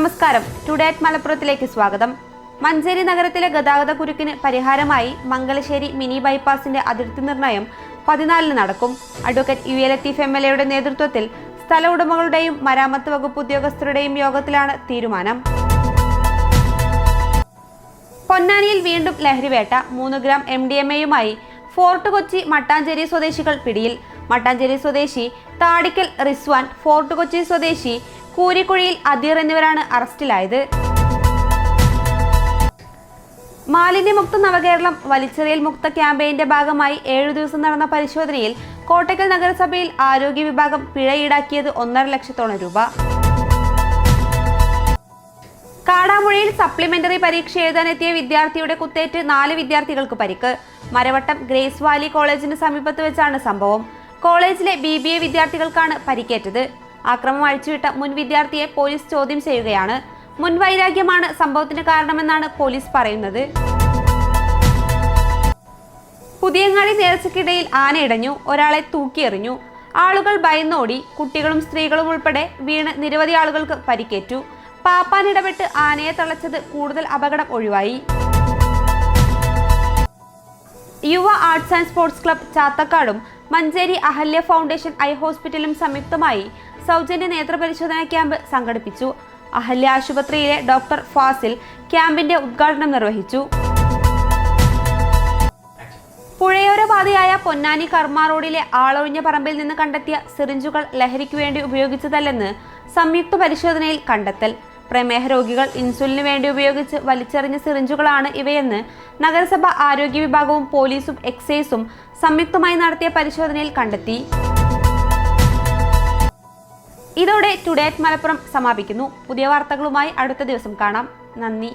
നമസ്കാരം. ടുഡേറ്റ് മലപ്പുറത്തിലേക്ക് സ്വാഗതം. മഞ്ചേരി നഗരത്തിലെ ഗതാഗത കുരുക്കിന് പരിഹാരമായി മംഗലശ്ശേരി മിനി ബൈപ്പാസിന്റെ അതിർത്തി നിർണയം പതിനാലിന് നടക്കും. Advocate U L Latheef M L എയുടെ നേതൃത്വത്തിൽ സ്ഥല ഉടമകളുടെയും മരാമത്ത് വകുപ്പ് ഉദ്യോഗസ്ഥരുടെയും യോഗത്തിലാണ് തീരുമാനം. പൊന്നാനിയിൽ വീണ്ടും ലഹരിവേട്ട. മൂന്ന് ഗ്രാം എം ഡി എം എയുമായി ഫോർട്ട് കൊച്ചി മട്ടാഞ്ചേരി സ്വദേശികൾ പിടിയിൽ. മട്ടാഞ്ചേരി സ്വദേശി താടിക്കൽ റിസ്വാൻ ഫോർട്ട് കൊച്ചി സ്വദേശി കൂരിക്കുഴിയിൽ അദീർ എന്നിവരാണ് അറസ്റ്റിലായത്. മാലിന്യമുക്ത നവകേരളം വലിച്ചെറിയൽ മുക്ത ക്യാമ്പയിന്റെ ഭാഗമായി ഏഴു ദിവസം നടന്ന പരിശോധനയിൽ കോട്ടക്കൽ നഗരസഭയിൽ ആരോഗ്യ വിഭാഗം പിഴ ഈടാക്കിയത് ഒന്നര ലക്ഷത്തോളം രൂപ. കാടാമുഴയിൽ സപ്ലിമെന്ററി പരീക്ഷ എഴുതാനെത്തിയ വിദ്യാർത്ഥിയുടെ കുത്തേറ്റ് നാല് വിദ്യാർത്ഥികൾക്ക് പരിക്ക്. മരവട്ടം ഗ്രേസ് വാലി കോളേജിന് സമീപത്ത് വെച്ചാണ് സംഭവം. കോളേജിലെ ബി വിദ്യാർത്ഥികൾക്കാണ് പരിക്കേറ്റത്. ആക്രമം അഴിച്ചുവിട്ട മുൻ വിദ്യാർത്ഥിയെ പോലീസ് ചോദ്യം ചെയ്യുകയാണ്. മുൻ വൈരാഗ്യമാണ് സംഭവത്തിന് കാരണമെന്നാണ് പോലീസ് പറയുന്നത്. പുതിയങ്ങാടി നേർച്ചയ്ക്കിടയിൽ ആനയിടഞ്ഞു ഒരാളെ തൂക്കിയെറിഞ്ഞു. ആളുകൾ ഭയന്നോടി കുട്ടികളും സ്ത്രീകളും ഉൾപ്പെടെ വീണ് നിരവധി ആളുകൾക്ക് പരിക്കേറ്റു. പാപ്പാൻ ഇടപെട്ട് ആനയെ തളച്ചത് കൂടുതൽ അപകടം ഒഴിവായി. Yuva arts and sports club ചാത്തക്കാടും Manjeri Ahalya foundation eye ഹോസ്പിറ്റലും സംയുക്തമായി സൗജന്യ നേത്രപരിശോധന ക്യാമ്പ് സംഘടിപ്പിച്ചു. അഹല്യ ആശുപത്രിയിലെ ഡോക്ടർ ഫാസിൽ ക്യാമ്പിന്റെ ഉദ്ഘാടനം നിർവഹിച്ചു. പുഴയോര പാതയായ പൊന്നാനി കർമ്മ റോഡിലെ ആളൊഴിഞ്ഞ പറമ്പിൽ നിന്ന് കണ്ടെത്തിയ സിറിഞ്ചുകൾ ലഹരിക്കു വേണ്ടി ഉപയോഗിച്ചതല്ലെന്ന് സംയുക്ത പരിശോധനയിൽ കണ്ടെത്തൽ. പ്രമേഹ രോഗികൾ ഇൻസുലിന് വേണ്ടി ഉപയോഗിച്ച് വലിച്ചെറിഞ്ഞ സിറിഞ്ചുകളാണ് ഇവയെന്ന് നഗരസഭ ആരോഗ്യ വിഭാഗവും പോലീസും എക്സൈസും സംയുക്തമായി നടത്തിയ പരിശോധനയിൽ കണ്ടെത്തി. ഇതോടെ ടുഡേ മലപ്പുറം സമാപിക്കുന്നു. പുതിയ വാർത്തകളുമായി അടുത്ത ദിവസം കാണാം. നന്ദി.